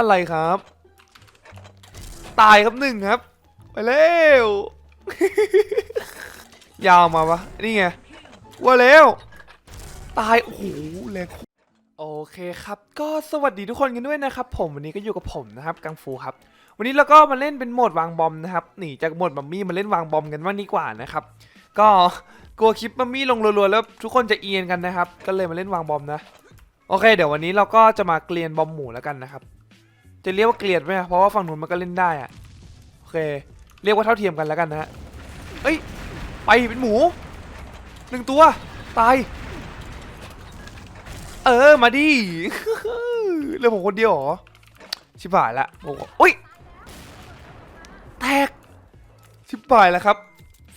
อะไรครับ ตายครับหนึ่งครับ ไปเร็ว ยาวมาปะนี่ไงว่าเร็ว ตาย โอ้โหแรงโอเคครับ ก็สวัสดีทุกคนกันด้วยนะครับ ผมวันนี้ก็อยู่กับผมนะครับ กังฟูครับ วันนี้เราก็มาเล่นเป็นโหมดวางบอมนะครับหนีจากโหมดมัมมี่มาเล่นวางบอมกันบ้างดีกว่านะครับ ก็กลัวคลิปมัมมี่ลงรัวๆแล้วทุกคนจะเอียนกันนะครับ ก็เลยมาเล่นวางบอมนะ โอเค เดี๋ยววันนี้เราก็จะมาเกลียนบอมหมูแล้วกันนะครับ จะเรียกว่าเกลียดไหมเพราะว่าฝั่งนู้นมันก็เล่นได้อะโอเค เรียกว่าเท่าเทียมกันแล้วกันนะฮะเอ้ยไปเป็นหมูหนึ่งตัวตายเออมาดิเหลือผมคนเดียวเหรอชิบหายละผมก็อุ้ยแตกชิบหายแล้วครับ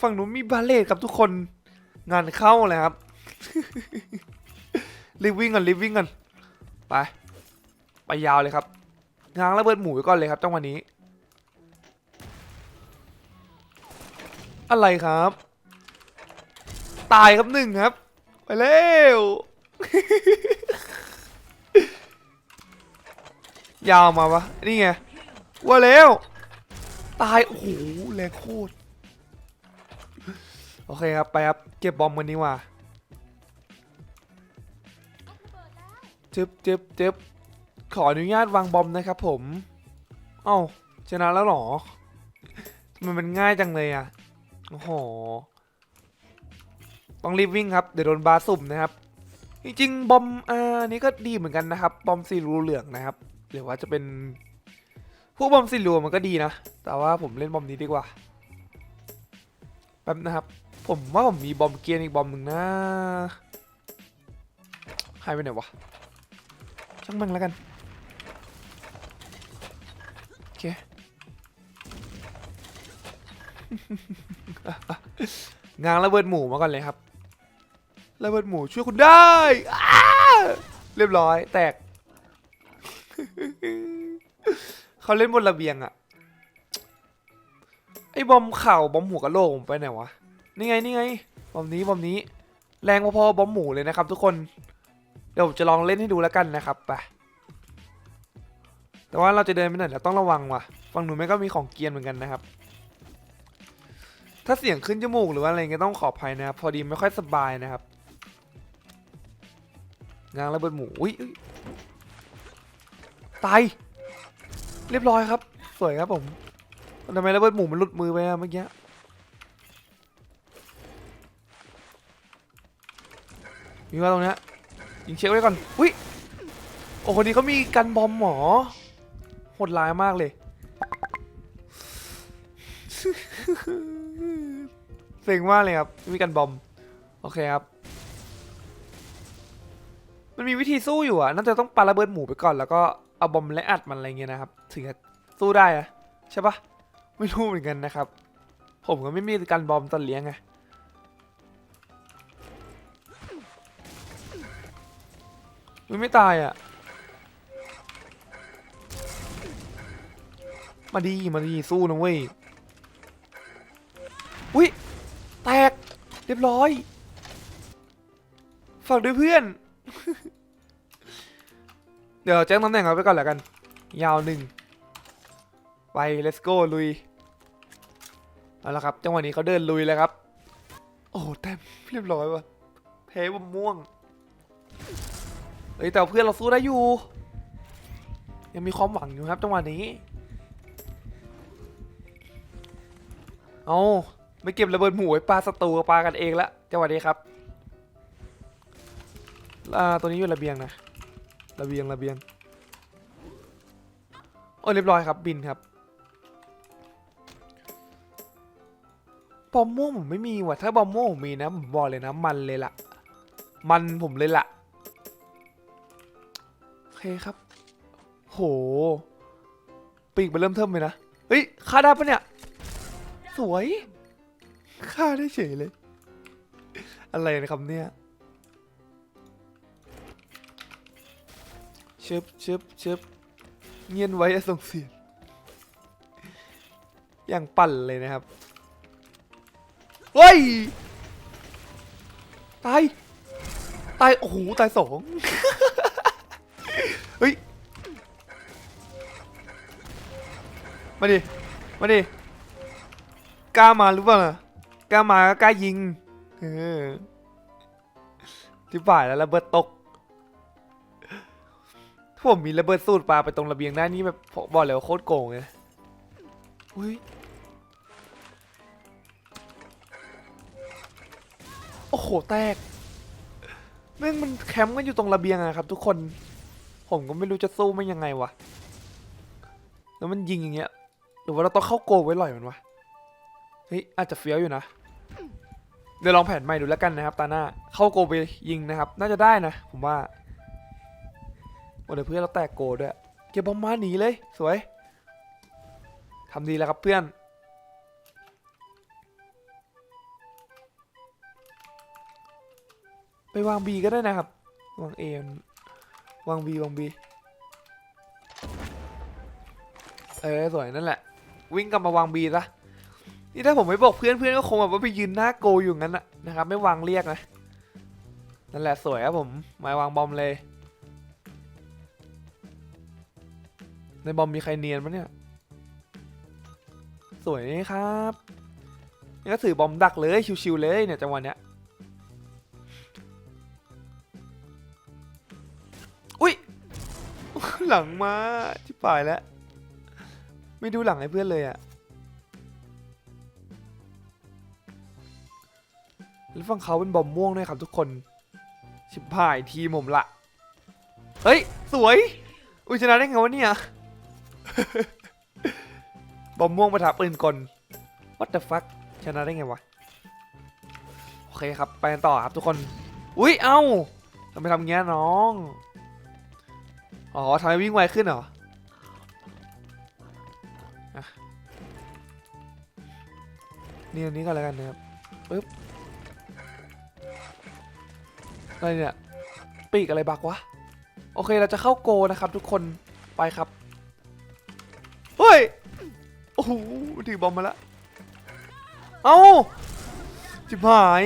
ฝั่งนู้นมีบาเลตครับทุกคนงานเข้าเลยครับรีบวิ่งก่อนรีบวิ่งก่อนไปไปยาวเลยครับ ง้างระเบิดหมูไว้ก่อนเลยครับจังหวะนี้ อะไรครับ ตายครับหนึ่งครับ ไปเร็ว ยาวมาปะนี่ไง ว่าเร็วตาย โอ้โหแรงโคตร โอเคครับ ไปครับ เก็บบอมกันดีกว่าจึบจึบจึบ ขออนุญาตวางบอมนะครับผม เอ้าชนะแล้วหรอทำไมมันง่ายจังเลยอะ โอ้โห ต้องรีบวิ่งครับ เดี๋ยวโดนบาสุ่มนะครับ จริงๆ บอมอ่าอันนี้ก็ดีเหมือนกันนะครับ บอมสีรูเหลืองนะครับ หรือว่าจะเป็น พวกบอมสีรูมันก็ดีนะ แต่ว่าผมเล่นบอมนี้ดีกว่า แป๊บนะครับ ผมว่าผมมีบอมเกียร์อีกบอมหนึ่งนะหายไปไหนวะ ช่างมันแล้วกัน เคงางระเบิดหมูมาก่อนเลยครับระเบิดหมูช่วยคุณได้เรียบร้อย แตก เขาเล่นบนระเบียงอะไอ้บอมเข่าบอมหัวกะโหลกไปไหนวะนี่ไงนี่ไงบอมนี้บอมนี้ แรงพอๆบอมหมูเลยนะครับ ทุกคนเดี๋ยวผมจะลองเล่นให้ดูแล้วกันนะครับไป แต่ว่าเราจะเดินไปไหนเราต้องระวังว่ะฝั่งหนูแม่ก็มีของเกียนเหมือนกันนะครับ ถ้าเสียงขึ้นจมูกหรือว่าอะไรเงี้ยต้องขออภัยนะครับ พอดีไม่ค่อยสบายนะครับงางระเบิดหมูอุ้ยตายเรียบร้อยครับ สวยครับผมทำไมระเบิดหมูมันหลุดมือไปอะเมื่อกี้มีว่าตรงนี้ยยิงเช็คไว้ก่อนอุ้ยโอ้คนนี้เขามีกันบอมหมอ โหดร้ายมากเลยเซ็งมากเลยครับ มีกันบอม โอเคครับ มันมีวิธีสู้อยู่อะ น่าจะต้องปาระเบิดหมูไปก่อนแล้วก็เอาบอมและอัดมันอะไรเงี้ยนะครับ ถึงจะสู้ได้อะใช่ปะไม่รู้เหมือนกันนะครับ ผมก็ไม่มีกันบอมตอนเลี้ยงไงมันไม่ตายอะ มาดีมาดีสู้นะเว้ย อุ้ยแตก เรียบร้อย ฝากด้วยเพื่อน เดี๋ยวแจ้งตำแหน่งเอาไปก่อนแล้วกัน ยาวหนึ่ง ไป let's go ลุย เอาละครับ จังหวะนี้เขาเดินลุยแล้วครับ โอ้โหแต้มเรียบร้อยว่ะแพ้บมม่วง เฮ้ยแต่เพื่อนเราสู้ได้อยู่ ยังมีความหวังอยู่ครับจังหวะนี้ เอาไม่เก็บระเบิดหมูไว้ปลาศัตรูกับปลากันเองละจังหวะนี้ครับอ่าตัวนี้อยู่ระเบียงนะ ระเบียงระเบียงโอ้ยเรียบร้อยครับบินครับบอมม่วงผมไม่มีว่ะถ้าบอมม่วงผมมีนะผมบอกเลยนะ มันเลยล่ะ มันผมเลยล่ะโอเคครับ โห ปีกมันเริ่มเทิมเลยนะ เฮ้ยฆ่าได้ปะเนี่ย สวยฆ่าได้เฉยเลย อะไรนะครับเนี่ยชึบชึบชึบเงียนไว้ส่งเสียงอย่างปั่นเลยนะครับเฮ้ยตายตายโอ้โหตายสองเฮ้ยมาดิมาดิ กล้ามาหรือเปล่าล่ะกล้ามาก็กล้ายิงเออที่บ่ายแล้วระเบิดตกถ้าผมมีระเบิดสูตรปลาไปตรงระเบียงได้านี่แบบบอกเลยว่าโคตรโกงเลยอุ้ยโอ้โหแตกแม่งมันแคมป์กันอยู่ตรงระเบียงอะครับ ทุกคน ผมก็ไม่รู้จะสู้มันยังไงวะแล้วมันยิงอย่างเงี้ยหรือว่าเราต้องเข้าโกลไว้หล่อยมันวะ ฮ้ยอาจจะเฟี้ยวอยู่นะเดี๋ยวลองแผนใหม่ดูแล้วกันนะครับตาหน้าเข้าโกไปยิงนะครับ น่าจะได้นะ ผมว่าโอ้เดี๋ยวเพื่อนเราแตกโกด้วยเก็บบอมมาหนีเลย สวยทำดีแล้วครับเพื่อนไปวางบีก็ได้นะครับ วางเอวางบีวางบีเออสวยนั่นแหละ วิ่งกลับมาวางบีซะ นี่ถ้าผมไม่บอกเพื่อนเพื่อนก็คงแบบว่าไปยืนหน้าโกอยู่งั้นนะนะครับ ไม่วางเรียกนะนั่นแหละสวยครับผมมาวางบอมเลย ในบอมมีใครเนียนปะเนี่ย สวยนี่ครับนี่ก็ถือบอมดักเลยชิวๆเลยเนี่ยจังหวะเนี้ยอุ้ยหลังมาชิบหายแล้ว ไม่ดูหลังให้เพื่อนเลยอะ แล้วฝั่งเขาเป็นบอมม่วงด้วยครับทุกคน ชิบหายทีมผมละ เฮ้ย สวย อุ้ยชนะได้ไงวะเนี่ย บอมม่วงประทับปืนกล what the fuck ชนะได้ไงวะ โอเคครับ ไปกันต่อครับทุกคน อุ้ย เอ้าทำไมทำเงี้ยน้อง อ๋อทำให้วิ่งไวขึ้นเหรอนี่อันนี้ก็แล้วกันนะครับปึ๊บ อะไรเนี่ยปีกอะไรบักวะโอเคเราจะเข้าโกนะครับ ทุกคนไปครับเฮ้ยโอ้โหถือบอมมาแล้วเอ้าจิบหาย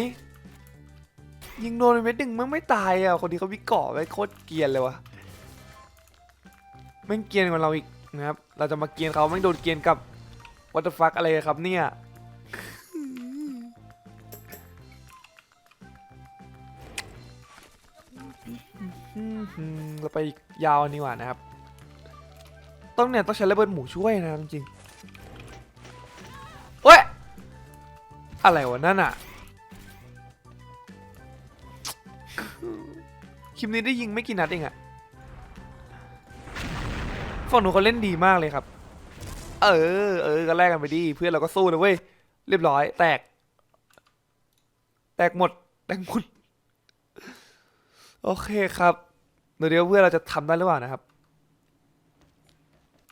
ยิงโดนไปเม็ดหนึ่งมันไม่ตายอะคนที่เขาวิกเกาะไว้โคตรเกียนเลยวะแม่งเกียนกว่าเราอีกนะครับเราจะมาเกียนเขาแม่งโดนเกียนกับ what the fuck อะไรครับเนี่ย เราไปยาวนนี้กว่านะครับ ต้องเนี่ยต้องใช้ระเบิดหมูช่วยนะครับจริงเว้ย อะไรวะนั่นอะคลิปนี้ได้ยิงไม่กี่นัดเองอะฝั่งหนูเขาเล่นดีมากเลยครับ เออ เออก็แลกกันไปดี เพื่อนเราก็สู้นะเว้ย เรียบร้อย แตก แตกหมด แตกหมด โอเคครับ เดี๋ยวเพื่อนเราจะทำได้หรือเปล่านะครับ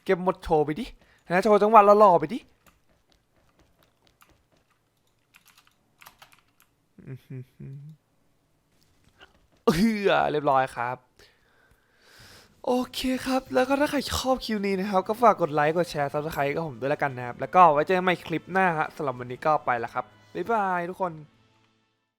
เก็บหมดโชว์ไปดินะโชว์จังหวะหล่อๆไปดิอื้อหือเออเรียบร้อยครับ โอเคครับ แล้วก็ถ้าใครชอบคลิวนี้นะครับ ก็ฝากกดไลค์กดแชร์ซับสไครต์กับผมด้วยแล้วกันนะครับ แล้วก็ไว้เจอกันใหม่คลิปหน้าฮะสำหรับวันนี้ก็ไปแล้วครับ บ๊ายบายทุกคน